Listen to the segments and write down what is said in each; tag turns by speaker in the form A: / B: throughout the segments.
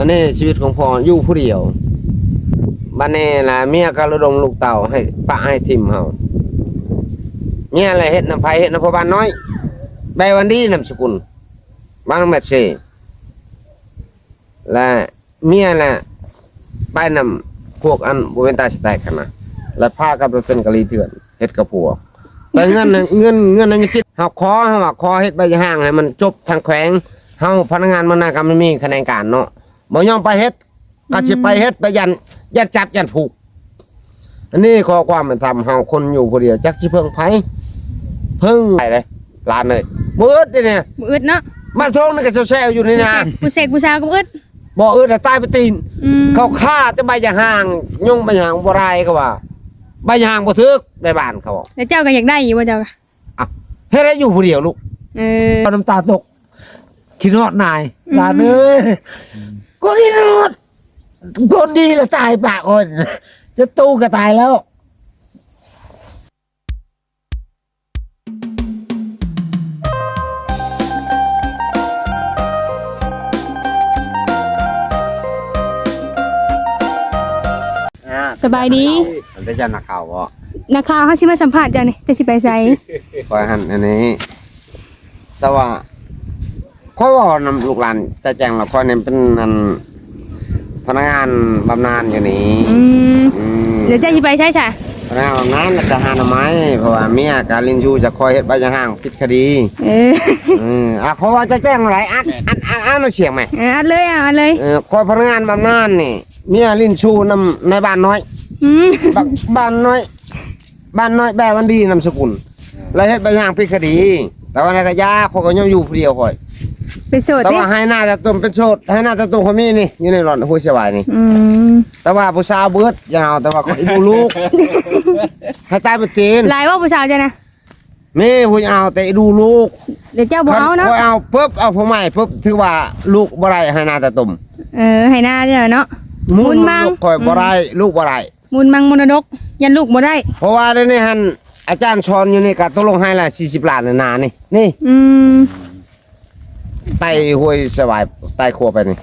A: อันนี้ชีวิตของพ่ออยู่ผู้เดียวบัดนี้ล่ะเมียก็ระดมลูกเต่าให้ปะให้ทิมเฮาเมียอะไรเฮ็ดน้ำไผเฮ็ดน้ำพ่อบ้านน้อยใบวันดีนามสกุลบ้านแมทเชและเมียน่ะไปนำพวกอันบ่เป็นตาสแตกกันนะแล้วพากันไปเป็นกะลีเถื่อนเฮ็ดกับผัวแต่เงินเงินเงินนั้นยังคิดเฮาขอเฮาว่าขอเฮ็ดใบห้างให้มันจบทางแขวงเฮาพนักงานมันน่ะก็มันมีคะแนนการเนาะ บ่ยอมไปเฮ็ดก็สิไปเฮ็ดไปยันยันจับยันผูก อันนี้ขอความเป็นธรรมเฮาคนอยู่ผู้เดียวจักสิเพิ่งไผเพิ่งไปเลยลานเลยบ่อึดเด้เนี่ย
B: บ่อึดเนาะ
A: มาโทงนี่ก็แซวๆอยู่นี่นะ
B: ผู้เสกผู้สาวก็บ่อึด
A: บ่อึดอะตายไปตีน
B: อืม
A: เขาฆ่าแต่ใบยางห่างยงใบยางบ่ไรก็ว่าใบยางบ่ทึกในบ้านเขาบอก
B: แล้วเจ้าก็อยากได้อยู่บ่เจ้าก็
A: เฮ็ดให้อยู่ผู้เดียวลูก
B: เออ
A: เอาน้ำตาตกคิดฮอดนาย
B: อืม
A: หลานเอ้ย ก็คิดฮอดคนดีแล้วตายปากคนจะตู้ก็ตายแล้ว
B: สบายดี
A: มันจะนักข่าวบ่
B: นักข่าวเฮาสิมาสัมภาษณ์เจ้านี่จะสิไปไส
A: คอยหันอันนี้ แต่ว่า ค่อยเว่านำลูกหลานจะแจ้งเราค่อยเนี่ยเป็นนันพนักงานบำนาญอยู่นี่
B: อืม
A: อืม
B: เดี๋ยวเจ้าสิไปไสซะ
A: พนักงานบำนาญแล้วจะหาหน่อไม้เพราะว่าเมียการลินชูจะคอยเฮ็ดใบยางห่างผิดคดี
B: เออ
A: อืมอะเพราะว่าจะแจ้งอะไรอันอันอันอันมาเสียงไหม
B: เอออัดเลยอะอัดเลย
A: เออคอยพนักงานบำนาญนี่เมียลินชูนำในบ้านน้อย
B: อืม
A: บักบ้านน้อย บ้านน้อยแบวันดีนามสกุลแล้วเฮ็ดใบยางห่างผิดคดี แต่ว่าในกระยาเขาก็ยังอยู่ผู้เดียวคอย
B: เป็นโสด
A: แต่
B: ติ
A: ว่าให้หน้าจะตุ่มเป็นโสดให้หน้าจะตุ่มเขามีนี่อยู่ในหลอดห้วยสวายนี่
B: อืม
A: แต่ว่าผู้สาวเบิดยาวแต่ว่าเขาอีดูลูก ให้ตายไปตีน
B: หลายว่าผู้สาวเจ้านะ
A: มีผู้เอาแต่อีดูลูก
B: เดี๋ยวเจ้าบ่เอาเนาะ
A: พอเอาปุ๊บเอาผู้ใหม่ปุ๊บถือว่าลูกบ่ได้ให้หน้าจะตุ่ม
B: เออให้หน้าเจ้าเนาะ มุนมัง
A: ลูกคอยบ่ได้ลูกบ่ได้
B: มูลมังมรดก ยันลูกบ่ได้
A: เพราะว่าเดี๋ยวนี้หันอาจารย์ชอนอยู่นี่ก็ตกลงให้ละ40ล้านนานี่นี่
B: อืม
A: ไต่ห้วยสวายไต่ครัวไปนี่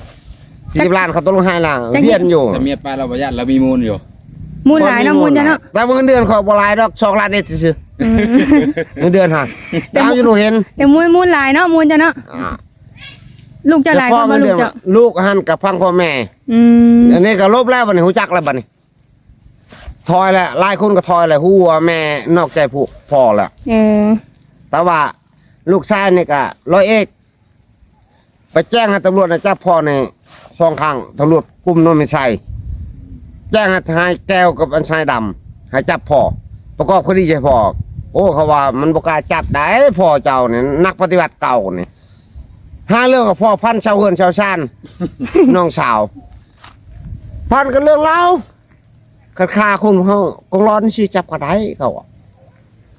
A: 40ล้านเขาตกลงให้ละเวียนอยู่
C: สมียปลาเราประหยัดเรามีมูลอยู่
B: มูลหลายเนาะมูลเจ้าเนาะ
A: แต่ว่าเงินเดือนเขาบ่หลายดอก2ล้านเด็ดซื่อ
B: อืม
A: เงินเดือนฮะเอาอยู่หนูเห็น
B: แต่มูลมูลหลายเนาะมูลเจ้าเนาะ
A: อ่า
B: ลูกเจ้าหลาย
A: พ่อ
B: ก็บ่
A: เงิน
B: ลู
A: เดือกน
B: เจ้า
A: ลูกหันกับพังพ่อแม่
B: อืม
A: อันนี้ก็ลบแล้วบัดนี้หูจักแล้วบัดนี้ทอยแล้วหลายคนก็ทอยแล้วฮู้ว่าแม่นอกใจผู้พ่อแล้ว
B: เออ
A: แต่ว่าลูกชายนี่ก็ร้อยเอก ไปแจ้งให้ตำรวจนะจับพ่อในสองครั้งตำรวจกลุ่มโนนไม่ใช่แจ้งให้ทนายแก้วกับอันชายดำให้จับพ่อประกอบคดีใช่พ่อโอ้เขาว่ามันบกล้าจับได้พ่อเจ้าเนี่ยนักปฏิบัติเก่าเนี่ยห้าเรื่องกับพ่อพันชาวเฮือนชาวชาน น้องสาว พันกันเรื่องเล่าคัดคาคนเขากองร้อนสิจับก็ได้เขาอะ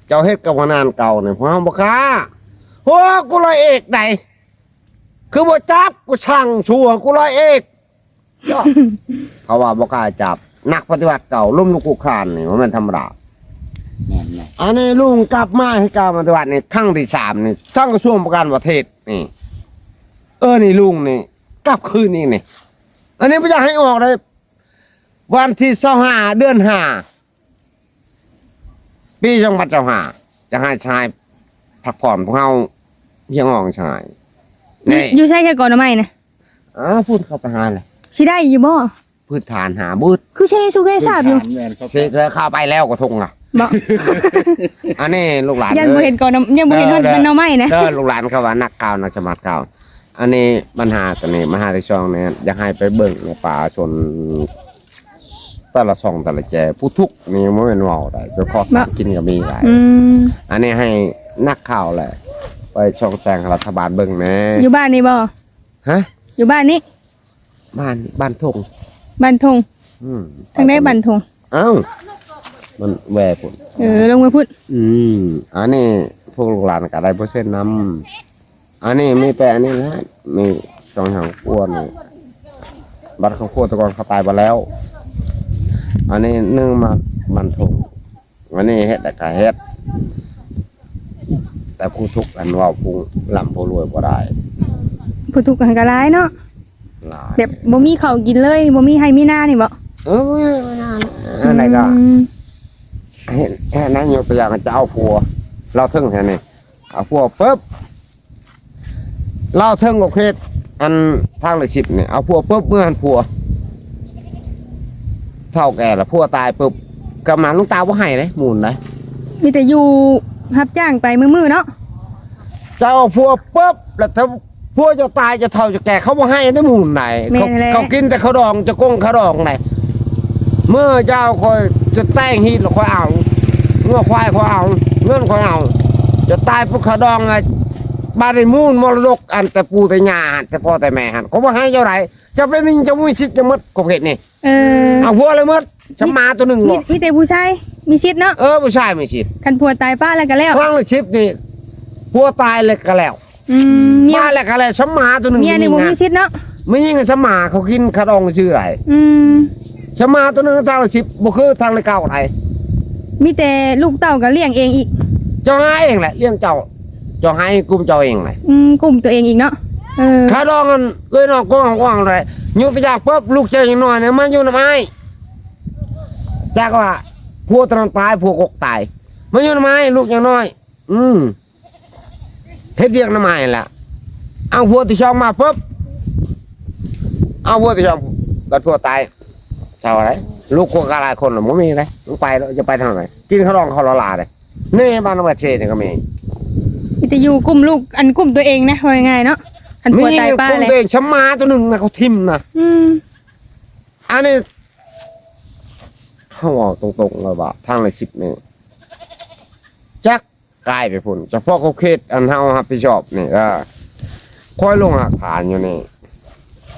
A: เจ้าเฮ็ดกับมานานเก่าเนี่ยพ่อบ่กล้าโอ้กูร้อยเอกไหน คือบ่จับกูช่างชัวร์กูร้อยเอกย่อเขาว่าบ่กล้าจับ นักปฏิบัติเก่าล้มลุกคลุกคลานนี่ว่ามันธรรมดา
C: แม่นแม่น
A: อันนี้ลุงกลับมาให้การปฏิบัตินี่ครั้งที่สามนี่ทั้งกระทรวงประกันประเทศนี่ เออนี่ลุงนี่ กลับคืนนี่นี่ อันนี้ไม่อยากให้ออกเลยวันที่เสาหาเดือนห้าปีจังหวัดเจ้าหาจะให้ชายพักผ่อนพวกเราเพียงอ่องชาย นี่
B: อยู่ใช่แค่ก่อนหรือไม่นะ
A: อ้าวพูดเข้าไปหาเลย
B: สิได้อยู่บ่
A: พืชฐานหาบืด
B: คือใช่สุกให้ทราบอยู่
C: แม่นเขา
A: เสกแล้วเข้าไปแล้วกระทงอะ
B: บ่
A: อันนี้ลูกหลาน
B: ยังบ่
A: อ้
B: เห็นก่อนน้ำยังบ่เห็น
A: เออ
B: ว่า
A: เด้อ
B: มันเอาไม่นะ
A: เด้อลูกหลานเขาว่านักข่าวนักสมัครข่าวอันนี้ปัญหาตัวนี้มหาที่ช่องเนี่ยอยากให้ไปเบิ่งในป่าชนแต่ละช่องแต่ละแจผู้ทุกข์นี่มันเป็นเว่าได้ไปขอทานกินก็มีหลาย
B: อืม
A: อันนี้ให้นักข่าวแหละ ไปช่องแซงรัฐบาลเบิ่งแหน่
B: อยู่บ้านนี่บ่
A: ฮะ
B: อยู่บ้านนี้
A: บ้านบ้านทง
B: บ้านทง
A: อืม
B: ทางได้บ้านทง
A: เอ้ามันแหวพุ่น
B: เออลงมาพูด
A: อืมอันนี้พวกลูกหลานก็ได้เปอร์เซ็นต์นำอันนี้มีแต่อันนี้แหละมีสองหางอ้วนนี่บัตรของครัวตะกอนเขาตายไปแล้ว อันนี้นึ่งมาบันทงอันนี้เฮ็ดแต่กะเฮ็ดแต่ ผู้ทุกข์อันว่าผู้ลำผู้รวยบ่ได้
B: ผู้ถูกข์กันก็หลายเนาะ
A: อหลาย
B: แบบบ่มีข้าวกินเลยบ่มีให้มีหน้านี่บ่
A: เออไม่นานอะไรก็
B: ม
A: เห็นแค่นั้นยกตัวอย่างจะเอาผัว เราเทิงแค่นี้เอาผัวปุ๊บเราเทิงกับเคสอันทางเลยสิบเนี่ยเอาผัวปุ๊บเมื่อหันผัว เท่าแก่ละผัวตายปุ๊บกำมาลุงตาว่าให้เลยหมุนเลย
B: มีแต่อยู่รับจ้างไปมื้อๆเนาะ
A: จะ เอาผัวปุ๊บแล้วถ้าผัวจะตายจะเท่าจะแก่เขาว่าให้ได้หมุนไหนเขาเขากินแต่เขาดองจะก้งเขาดองไหนเมื่อเจ้าคอยจะแต่งฮีดแล้วคอยเอาเมื่อควายคอยเอาเงื่อนคอยเอา จะตายพวกเขาดองไงบ้านในมูลมรดกอันแต่ปูแต่ยาหันแต่พ่อแต่แม่หันเขาว่าให้เจ้าไรจะเป็นมิงจะมุ้ยชิดจะมดกบเห็ดนี่
B: เออ
A: เอาหัวเลยมดชะมาตัวหนึ่งหร
B: มี
A: อก
B: มีแต่ผู้ชายมีสิทธิ์เนาะ
A: เออผู้ชายไม่ชิด
B: คันผัวตายป้าแล้วก็แล้ว
A: ครั้งละชิปนี่ ผัวตายเลยก็แล้ว
B: อืมเมีย
A: มาแล้วก็แล้วชะมาตัวหนึ่ง
B: เมียนี่บ่
A: ไง
B: มีสิทธิ์เนาะ
A: ไม่ยิ่งกับชะมาเขากินขดองชื่ออะไร
B: อืม
A: ชะมาตัวหนึ่งทางละชิปบุคือทางละเก้าอะไร
B: มีแต่ลูกเต้าก็เลี้ยงเองอีก
A: เจ้าให้เองแหละเลี้ยงเจ้าเจ้าให้กลุ่มเจ้าเองแหละ
B: อืมกลุ่มตัวเองอีกเนาะเออ
A: ขาดองกันเอ้ยน้องกว้างกว้างเลยยกตัวอย่างปุ๊บลูกเจ้าอย่างน้อยเนี่ยมันอยู่ทำไมจากว่าผัวตอนตายผัวกกตายมันอยู่ทำไมลูกอย่างน้อย อืม เฮ็ดเรียกทำไมล่ะเอาผัวที่ช่องมาปุ๊บเอาผัวที่ช่องก็ผัวตายเท่าไรลูกคนกะหลายคนหรือไม่มีเลยมึงไปแล้วจะไปทางไหนกินข้าวรองข้าวละลาเลยนี่บ้านนวัดเชนนี่ก็มี
B: มีแต่อยู่กลุ่มลูกอันกลุ่มตัวเองนะว่าง่ายๆเนาะคันผัวตายป้า
A: คน
B: เลย
A: ตัวเองช้ำมาตัวหนึ่งนะเขาทิมนะ
B: อืม
A: อันนี้เขาบอกตรงๆเลยว่าทางเลยสิบนี่จั กกลายไปพุ่นเฉพาะเขาเขตอันเฮารับผิดชอบนี่ก็ค่อยลงหักฐานอยู่นี่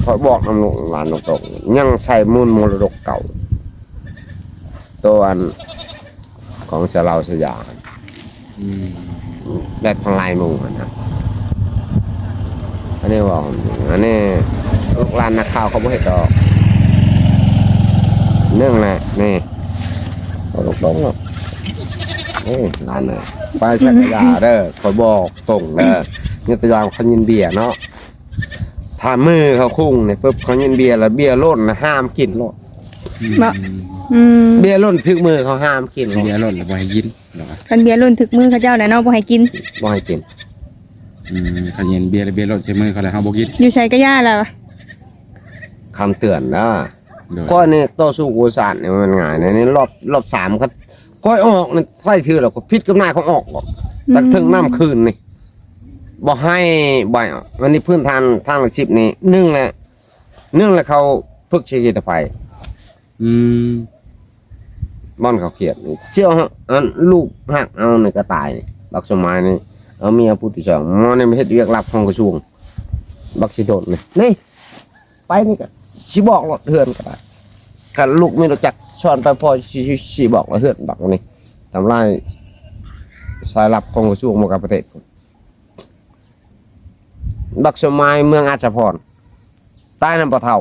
A: คอยบอกน้ำลงหลานตรงๆยังใส่มูลมรดกเก่าตัวอันของเสยเราสยามแบบทางลายมือนะอันนี้บอกอันนี้ลูกหลานนักข่าวเขาไม่เห็นดอกเนื่องแหละนี่ตรงๆหรอก นี่ร้านน่ะไปสักยาเด้อขอยบอกตรงเด้อนี่ตัวอย่างเขายินเบียร์เนาะถ้ามือเขาคุ้งเนี่ยปุ๊บเขายินเบียร์แล้วเบียร์ล้นนะห้ามกินโลด
B: บ่อืม
A: เบียร์ล้นถึกมือเขาห้ามกินโลด
C: เบียร์รถแล้วบ่ให้ยินหรอวะ
B: คันเบียร์รุ่นถึกมือเขาเจ้าน่ะเนาะบ่ให้กิน
A: บ่ให้กิน
C: อืมเขาเย็นเบียร์แล้วเบียร์รถใช้มือเขาแล้วเฮาบ่กิน
B: อยู่ใช้ก็ย่าแล้วอะ
A: คำเตือนนะ
C: โดย
A: ก็นี่ต่อสู้กูสานเนี่ยมันง่ายนะนี่รอบรอบสามก็ ค่อยออกนี่ค่อยถือแล้วก็พิษกับนายเขาออกหรอกแต่ถึงน้ำคืนนี่บอกให้บ่อยอะวันนี้พื้นทานทางอาชีพนี่หนึ่งแหละหนึ่งแหละเขาฝึกชีวิตไฟ
C: อืม
A: บ้อนเขาเขียดนี่เชี่ยวฮะอันลูกหักเอาในกระต่ายนี่บักสมัยนี่เอาเมียผู้ที่สองมอนี่ไม่เฮ็ดเรียกรับของกระทรวงบักสิโดดนี่นี่ไปนี่ก็สิบอกรถเฮือนก็ได้กันลูกไม่รู้จัก ช้อนไปพอชีชีบอกว่าเฮือนบักนี่ทำลายสายลับของกระทรวงมกับประเทศพุ่นบักสมัยเมืองอาจพรใต้น้ำปะเท่า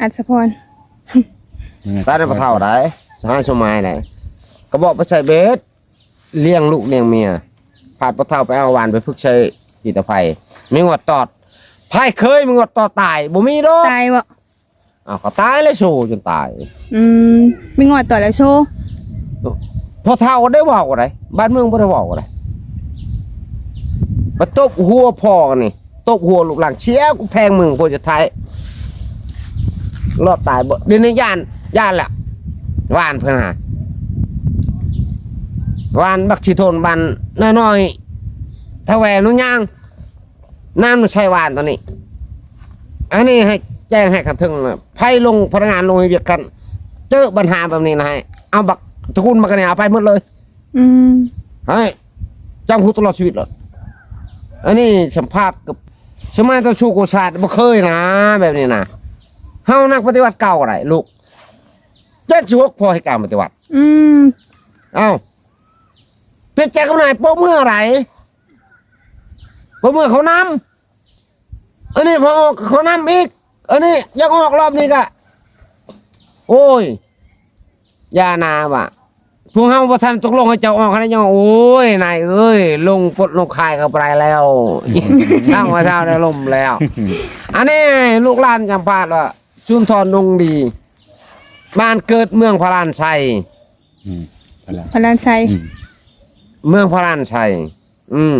B: อัศพร
A: ใต้น้ำปะเท่าได้สหายสมัยได้ก็บอกไปใส่เบสเลี้ยงลูกเลี้ยงเมียผาดปะเท่าไปเอาหวานไปพึกใช้กีตาไฟมีงวดตอดไพ่เคยมีงวดตอดตายบ่มีดอก
B: ตายบ่
A: อ้าวเขาตายเลยโชว์จนตาย
B: อืมมีงอดต่อแล้วโชว์
A: พอเท่าได้เว่าอะไรบ้านเมืองบ่ได้เว่าอะไรมาตบหัวพ่อกันนี่ตบหัวลูกหลังเชี่ยกูแพงมึงพอจะทายรอดตายบ่เดี๋ยวนี้ย่านย่านแหละวานเพื่อนหาวานบักชิโทนบันน้อยๆทะแหวนุย่างน้ำมันใช่วานตัวนี้ อันนี้ให้ แจ้งให้ขันถึงนะไพ่ลงพนักงานลงให้เวียกกัน เจอปัญหาแบบนี้นะให้เอาบักตระกูลมากันเนี่ยเอาไปหมดเลย
B: อืม
A: ให้จำคุกตลอดชีวิตเลยอันนี้สัมภาษณ์กับสมัยตอนชูโกศาสตร์บ่เคยนะ แบบนี้นะเฮานักปฏิวัติเก่าอะไรลูกเจ็ดชั่วพอให้การปฏิวัติ
B: อืม
A: เอ้าเป็นแจกำนายโป๊ะเมื่อไหร่โป๊ะเมื่อเขานำอันนี้พอออกเขานำอีก อันนี้ยังออกรอบนี้ก็โอ้ยยานาว่ะพวกเฮาบ่ทันตกลงให้เจ้าออกให้ยังโอ้ยนายเอ้ยลงปลดลงคายเข้าไปแล้วช่างว่าเท่าได้ลมแล้ว อันนี้ลูกหลานจำปาดว่าชุมทรนงดี บ้านเกิดเมืองพระลานชัย
C: อืมนั่นแหละ
B: พลานชัย
C: อืม
A: เมืองพระลานชัยอืม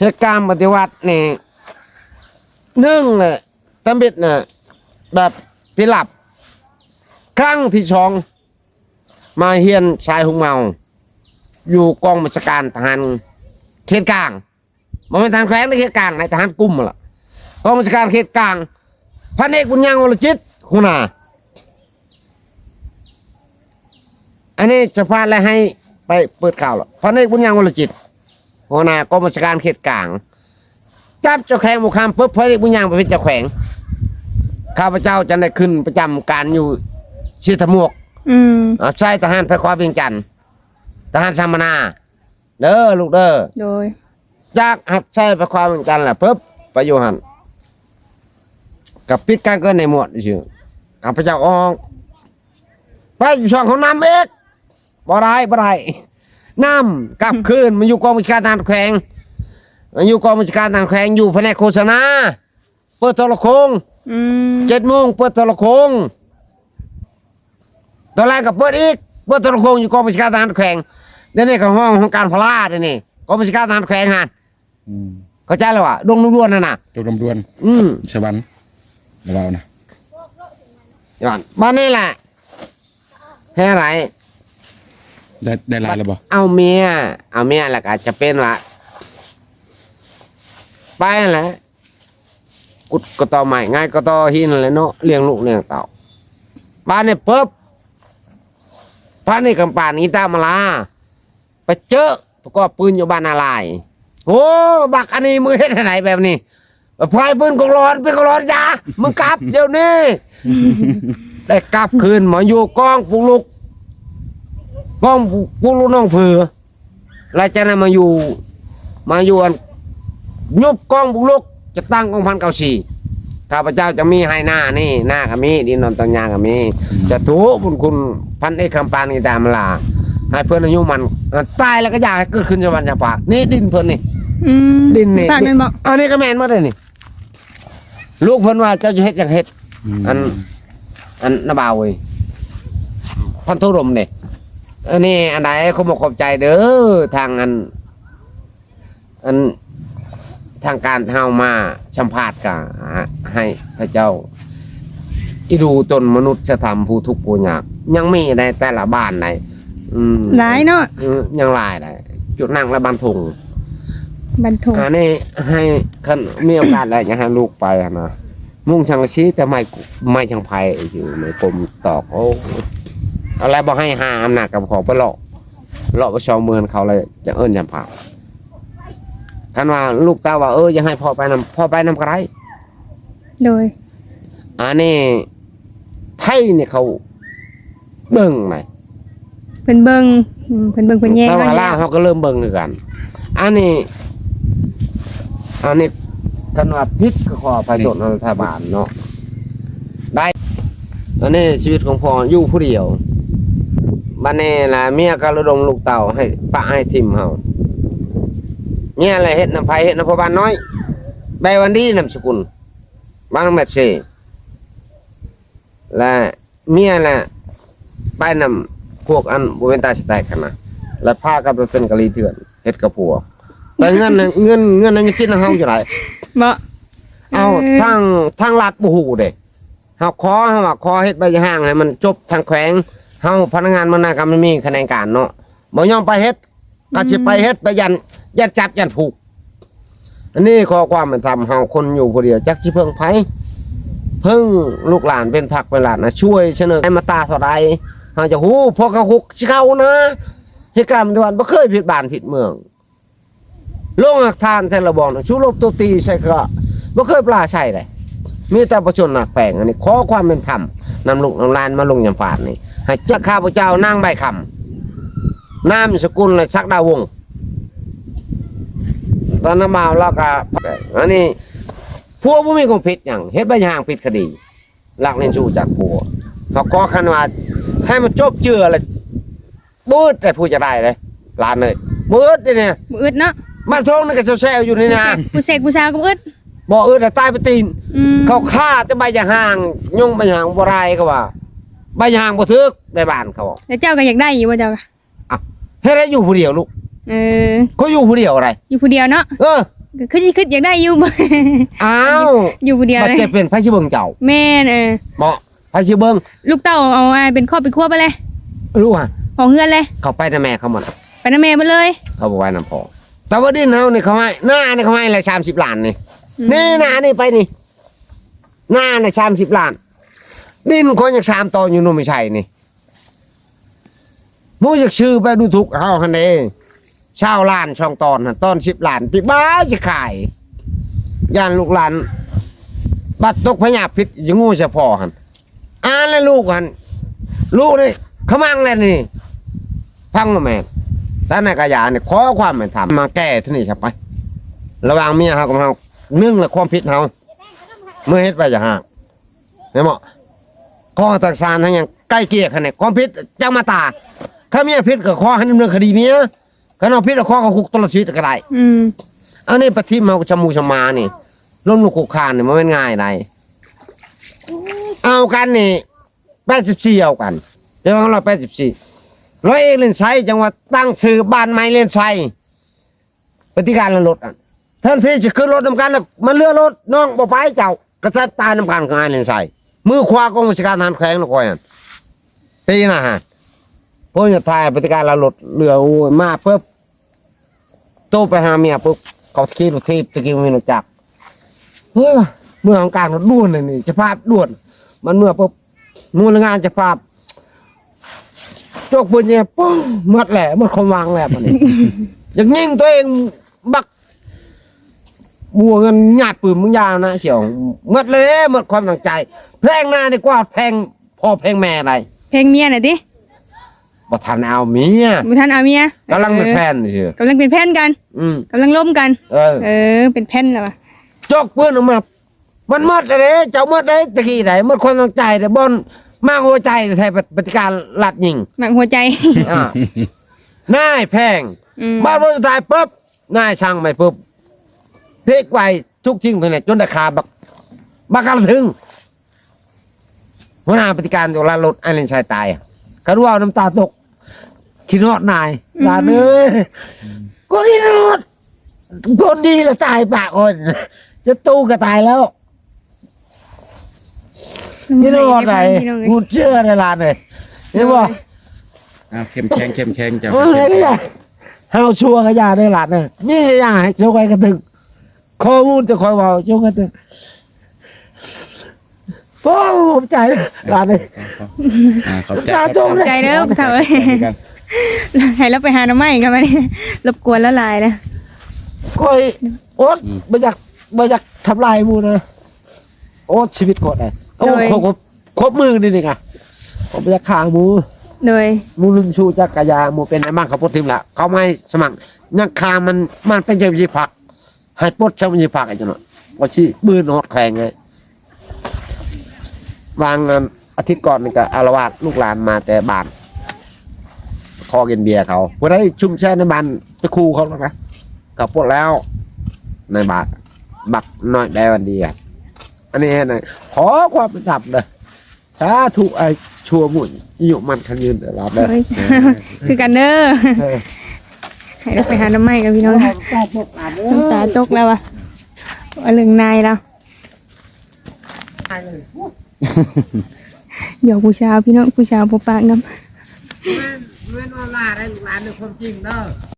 A: เหตุการณ์ปฏิวัตินี่หนึ่งเลยตำบิดน่ะ แบบพิลับครั้งที่สองมาเฮียนชายหุงเมา อยู่กองบัญชาการทหารเขตกลางมันเป็นทหารแขวงในเขตกลางในทหารกลุ่มล่ะกองบัญชาการเขตกลางพันเอกบุญยังวรจิตคุณาอันนี้จะพาและให้ไปเปิดข่าวหรอพันเอกบุญยังวรจิตหัวหน้ากองบัญชาการเขตกลางจับเจ้าแขวงบุคคำปุ๊บพันเอกบุญยังไปเป็นเจ้าแขวง ข้าพเจ้าจะได้ขึ้นประจำการอยู่เชียทมวก
B: อืม
A: อ่าใช่ทหารไฟคว้าเวียงจันทน์ทหารสามนาเด้อลูกเด้อ
B: โดย
A: จากหับใช่ไฟคว้าเวียงจันทน์แหละปุ๊บไปอยู่หันกับปิดการเกินในหมวดชื่อข้าพเจ้าออกไปอยู่ช่องของน้ำเอกบ่ได้บ่ได้น้ำกลับคืนมาอยู่กองบัญชาการทหารแขวงมาอยู่กองบัญชาการทหารแขวงอยู่แผนกโฆษณา เปิดโทรโคง
B: อืม
A: เจ็ดโมงเปิดโทรโคงตอนแรกก็เปิดอีกเปิดโทรโคงอยู่กองบัญชาการทหารแขวงเดี๋ยวนี้ก็ห้องของการพลาดนี่กองบัญชาการทหารแขวงหัน
C: อืม
A: เข้าใจแล้ววะดงล้วนๆนั่นน่ะ
C: จบลำดวน
A: อืม
C: ชวันระเบานะ
A: ย้อนบ้านนี่แหละให้อะไร
C: ได้ได้ลายแล้วบ่
A: เอาเมีย เอาเมียแล้วก็จะเป็นว่าไปนั่นแหละ กุดก็ต่อใหม่ง่ายก็ต่อหินนั่นแหละเนาะเลี้ยงลูกเลี้ยงเต่าบ้านนี่ปุ๊บบ้านนี่กำปานอีตามาลาไปเจอประกอบปืนอยู่บ้านอะไรโอ้บักอันนี้มือเฮ็ดไหนแบบนี้พายปืนกองร้อนปืนกองร้อนจ้ามึงกลับเดี๋ยวนี้ได้กลับคืนมาอยู่กองปลูกลูกกองปลูกลูกน้องเผือแล้วจากนั้นมาอยู่ มาอยู่อันยุบกองปลูกลูก จะตั้งกองพันเก้าสี่ข้าพเจ้าจะมีให้หน้านี่หน้าก็มีดินนอนตัญญาก็มีจะถูบุญคุณพันเอกคำปานกีตามลาให้เพื่อนอายุมันตายแล้วก็อยากให้เกิดขึ้นสวรรค์จะปากนี่ดินเพิ่นนี่
B: อืม
A: ดินนี่
B: ฝากเงินบอก
A: อันนี้ก็แม่นหมดเลยนี่ ลูกเพิ่นว่าเจ้าจะเฮ็ดอย่างเฮ็ด
C: ม
A: อันอันนาบาวเว้ยพันธุรมเนี่ยอันนี้อันไหนขอบขอบใจเด้อทางอัน อัน ทางการเฮามาชัมพาดกะให้พระเจ้าอีดูตนมนุษย์จะทำผู้ทุกข์ผู้ยากยังมีในแต่ละบ้านไหนอืม
B: หลายเนาะ
A: อืมยังหลายได้จุดนั่งและบานทง
B: บรรทง
A: อันนี้ให้คันมีโอกาสแล้วอยากให้ลูกไปอะนะมุ่งชังชี้แต่ไม่ไม่ชังไพ่อยู่ไม่กลมตอกโอ้อะไรบอกให้หาอำนาจกับของไปหลอกหลอกไปชาวเมืองเขาเลยจะเอิ้นจำผ่า คันว่าลูกตาว่าเอออย่าให้พ่อไปนำพ่อไปนำกระไร
B: โดย
A: อันนี้ไทยเนี่ยเขาเบิ่งไหน
B: เพิ่นเบิ่งอืมเพิ่นเบิ่งเพิ่นแยง
A: แต่ว่า
B: ไว้
A: ล่าวเขาก็เริ่มเบิ่งคือกันอันนี้อันนี้คันว่าพิษก็ขอไปโดนรัฐบาลเนาะได้อันนี้ชีวิตของพ่ออยู่ผู้เดียวบัดนี้ล่ะเมียก็ระดมลูกเต่าให้ปะให้ทิมเฮา เมียอะไรเฮ็ดน้ำไผเฮ็ดน้ำพอบ้านน้อยใบวันดีนามสกุลบ้านน้องแมทเซ่และเมียน่ะไปนำพวกอันบ่เป็นตาสแตกกันนะแล้วพากันไปเป็นกะลีเถื่อนเฮ็ดกับผัวแต่เงินน่ะเงินเงินนั้นยังกินเฮาอยู่ไหน
B: บ่
A: เอา
B: เออ
A: ทางทางรัฐบ่ฮู้เด้เฮาขอเฮาว่าขอเฮ็ดใบห่างให้มันจบทางแขวงเฮาพนักงานมันน่าก็มันมีคะแนนการเนาะบ่ยอมไปเฮ็ดก็สิไปเฮ็ดไปยัน ยันจับยันผูก อันนี้ขอความเป็นธรรมเฮาคนอยู่ผู้เดียวจักสิเพิ่งไผเพิ่งลูกหลานเป็นผักเป็นหลานนะช่วยเสนอให้มาตาเท่าใดเฮาจะฮู้พอเขาคุกเขานะเหตุการณ์มันวันบ่เคยผิดบ้านผิดเมืองลงหักทานแต่ละบอนชูรบตัวตีใส่ก็บ่เคยปลาใช่เลยมีแต่ประชนหนักแปลงอันนี้ขอความเป็นธรรมนำลูกนำหลานมาลงยำฝาดนี่ให้เจ้าข้าพเจ้านางใบคำนามสกุลและชักดาวง ตอนน้ำมาแล้วก็อันนี้พวกผู้มีความผิดอย่างเฮ็ดใบยางผิดคดีหลักเล่นสู้จากผัวเขาก็ขนาดให้มันจบเจือเลยบูดแต่ผู้จะได้เลยหลานเลยบูดนี่เนี่ย
B: บ่อึดเนาะ
A: มันท้องนี่ก็แซวๆอยู่นี่นะ
B: ผู้เสกผู้สาวก็บ่อึด
A: บ่อึดแต่ตายไปตีน
B: อืม
A: เขาฆ่าแต่ใบยางห่างยงใบยางบ่ไรเขาว่าใบยางห่างบ่ทึกในบ้านเขาบอก
B: แล้วเจ้าก็อยากได้อยู่บ่เจ้าก็
A: เฮ็ดให้อยู่ผู้เดียวลูก
B: เออ
A: ก็อยู่ผู้เดียวอะไร
B: อยู่ผู้เดียวเนาะ
A: เออ
B: ก็คือสิคิดอยากได้อยู่บ่
A: อ้าว
B: อยู่ผู้เดียว
A: มัน
B: เลย
A: จะเป็นพระชิเบิงเจ้า
B: แม่นเออ
A: เหมาะพระชิเบิง
B: ลูกเต้าเอาอ้ายเป็นครอบเป็นครัวไปเลย
A: รู้ว่า
B: ของเฮือนเลย
A: เขาไปนะแม่เขาหมด
B: ไปนำแม่มาเลย
A: เขาบอกว่าน้ำพอแต่ว่าดินเฮานี่เขาให้หน้านี่เขาให้เลย30ล้านนี่
B: อืม
A: นี่หน้านี่ไปนี่หน้านี่30ล้าน ดินคนอยากสามตอนอยู่นู่นไม่ใช่นี่มูอยากชื่อไปดูทุกเฮาคันเด้ เช่าล้านช่องตอนหั่นตอน10ล้านพี่บ้าจะขายย่านลูกหลานบัดตกพญาพิษอยังงูเฉพาะหันอ่านแล้วลูกหันลูกนี่ขมังแล้วนี่พังมาแม่นแต่ในกระยาเนี่ยขอความเป็นธรรมมาแก้ที่นี่ครับไประหว่างเมียเฮากับเฮาหนึ่งละความผิดเฮาเมื่อเฮ็ดไปจะห่างเห็นบ่ข้อตักสารทั้งหยังใกล้เกลี่ยกันเนี่ยความผิดจังมาตาถ้าเมียผิดก็ขอให้ดำเนินคดีเมีย ถ้าน้องผิดก็ขอเขาคุกตลอดชีวิตก็ได้
B: อืม
A: อันนี้ปฏิมาชมูชมานี่ล้มลูกคุกคานนี่มันไม่ง่ายไรเอากันนี่แปดสิบสี่เอากันเดี๋ยวของเราแปดสิบสี่ร้อยเอกเล่นไซจังหวัดตั้งสื่อบ้านไม้เล่นไซปฏิการละรถอะท่านที่จะขึ้นรถนำกันน่ะมันเลือรถน้องบ่ไปเจ้ากระซัดตายนำกันของไอ้เล่นไซมือขวากองบัญชาการทหารแข็งนะคอยอะตีนะฮะ พวกจะทายปฏิการละรถเรืออ้ยมาปุ๊บโตไปหาเมียปุ๊บเขาขี่รถทีบตะกี้มันมีรถจักรเฮ้ยเมื่อของกลางรถด่วนเลยนี่จะภาพด่วน มันเมื่อปุ๊บมูลงานจะภาพโจกปืนเนี่ยปุ้งหมดแหละหมดความวางแหละมันอย่างยิ่งตัวเองบักบัวเงินหยาดปืนมึงยาวนะเฉียวหมดเลยหมดความตั้งใจ แพงหน้าดีกว่าแพงพ่อแพงแม่อะไร
B: เพงเมียน่ะติ
A: บ่ทันเอาเมีย
B: บ่ทันเอาเมีย
A: กำลังเป็นแฟ
B: เออน
A: เชียว
B: กำลังเป็นแผ่นกัน
A: อืม
B: กำลังล้มกัน
A: เออ
B: เออ เป็นแผ่นแล้วว่ะ
A: จกปืนออกมา มันหมดเลยเจ้าหมดเลยตะกี้ไหนหมดความตั้งใจแต่บอนมากหัวใจแต่แทนปฏิการลัดยิง
B: หมักหัวใจ
A: อ่านายแพง
B: อืม
A: บ้านบนสุดท้ายปุ๊บนายช่างไม่ปุ๊บพลิกไปทุกจริงตัวเนี่ยจนราคาบักบักกระถึงหัวหน้าปฏิการตัวลารถไอเลนชายตายอะ กระดูว่าน้ำตาตกคิดนอดนายลานเอ้ยก็คิดนอดคนดีแล้วตายปากคนจะตู้ก็ตายแล้วนี่นอดไหน
B: พี่น้องเอ้ย
A: กูเชื่อในร้านเลยเห็นบ่
C: อ้าวเข้มแข็งเข้มแข็งจ้ะ
A: เอออะไรก็อย่าเฮาชัวร์ก็อย่าในร้านเนี่ยนี่อย่าให้เจ้าไว้กันถึงข้อมูลจะคอยเว่าเจ้ากันถึง โอ้ผมใจเลยร้านนี้
C: อ่าขอบใจ
A: จ้าจงเลย
B: ใจเด้อเฒ่าเอ้ย
C: กัน
B: ให้เราไปหาหน่อไม้กันมาเนี่ยรบกวนละลายนะ
A: คอยโอ๊ตไม่อยากไม่อยากทำลายหมูนะโอ๊ตชีวิตกดเลยโอ้ครบครบครบมือนี่นี่ไงผมไม่อยากขางหมู
B: โดย
A: มูลุนชูจักกรยามูเป็นอะไรบ้างเขาพูดทีมละเขาไม่ให้สมัครยังคามันมันเป็นเจ้าวิผักให้ปลดเจ้าวิผักไอ้เจ้าหน่อยว่าชี้บืนอดแข่งไง วางอาทิตย์ก่อนนี่ก็อารวาสลูกหลานมาแต่บ้านคอกินเบียร์เขาวันนี้ชุมแช่ในบ้านไปคูเขาแล้วนะกับปลดแล้วในบาทบักน้อยได้วันดีอะอันนี้นะขอความเป็นธรรมเลยสาธุไอชัวหมุนอยู่มันคันยืนตลอดเลย
B: โดยคือกันเด้อ
A: เออ
B: ให้เราไปหาน่อไม้กันพี่น้องน้ำตาตกแล้วว่ะอาเรื่องนายแล้ว เดี๋ยวผู้ชาวพี่น้องผู้ชาวพบปากน้ำ
A: เว้นว่าลาได้ลูกหลานในความจริงเด้อ